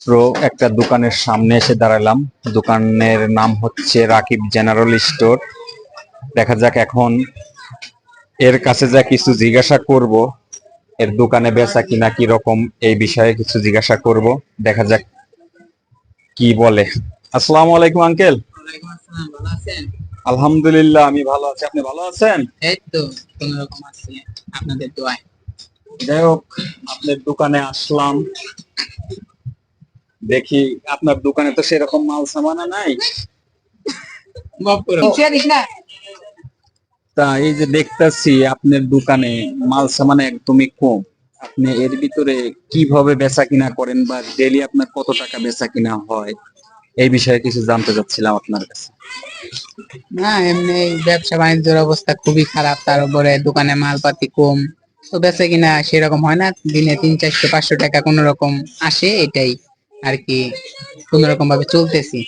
মাত্র একটা দোকানের সামনে এসে দাঁড়ালাম। দোকানের নাম হচ্ছে রাকিব জেনারেল স্টোর। দেখা যাক এখন এর কাছে যা কিছু জিজ্ঞাসা করব এর দোকানে বেচা কিনা কি রকম এই বিষয়ে কিছু জিজ্ঞাসা করব। দেখা যাক কি বলে। আসসালামু আলাইকুম আঙ্কেল? আলহামদুলিল্লাহ আমি ভালো আছি। আপনি ভালো আছেন? এই তো কোন রকম আছি। আপনাদের দোয়ায়। যাই হোক আপনার দোকানে আসলাম। দেখি আপনার দোকানে তো সেরকম মাল সামানা নাই। তা এই যে দেখতেছি আপনার দোকানে মাল সামানে একদমই কম। আপনি এর ভিতরে কীভাবে বেচা কিনা করেন বা ডেলি আপনার কত টাকা বেচা কিনা হয় এই বিষয়ে কিছু জানতে চাচ্ছিলাম আপনার কাছে। না এমনি ব্যবসা বাণিজ্যের অবস্থা খুবই খারাপ তার উপরে দোকানে মালপাতি কম। তো বেচা কিনা সেরকম হয় না দিনে তিন চারশো পাঁচশো টাকা কোন রকম আসে এটাই। আর কি কোন রকম ভাবে চলতেছি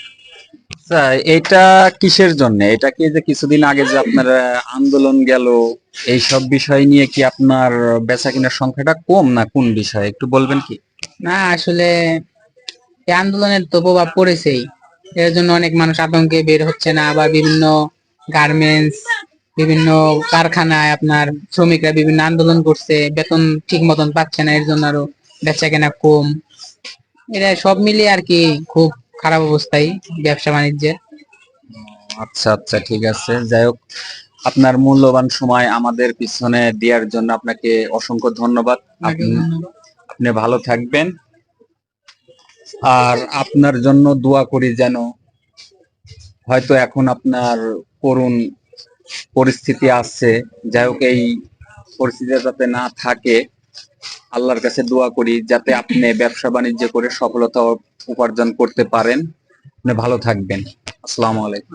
এটা কিসের জন্য? এটা কি যে কিছুদিন আগে যে আপনার আন্দোলন গেল এই সব বিষয় নিয়ে কি আপনার বেচা কিনার সংখ্যাটা কম না কোন বিষয়ে? একটু বলবেন কি? না আসলে এই আন্দোলনের তো প্রভাব পড়েছেই। এর জন্য অনেক মানুষ আতঙ্কে বের হচ্ছে না আবার বিভিন্ন গার্মেন্টস বিভিন্ন কারখানায় আপনার শ্রমিকরা বিভিন্ন আন্দোলন করছে বেতন ঠিক মতন পাচ্ছে না এর জন্য আরও বেচা কেনা কম। এটা সব মিলিয়ে আর কি খুব খারাপ অবস্থায় ব্যবসা বাণিজ্যের। আচ্ছা আচ্ছা ঠিক আছে। যাই হোক আপনার মূল্যবান সময় আমাদের পিছনে দেওয়ার জন্য আপনাকে অসংখ্য ধন্যবাদ। আপনি ভালো থাকবেন। আর আপনার জন্য দোয়া করি যেন হয়তো এখন আপনার করুণ পরিস্থিতি আছে। যাই হোক এই পরিস্থিতি যাতে না থাকে আল্লাহর কাছে দোয়া করি যাতে আপনি ব্যবসা বাণিজ্য করে সফলতা উপার্জন করতে পারেন ভালো থাকবেন আসসালামু আলাইকুম।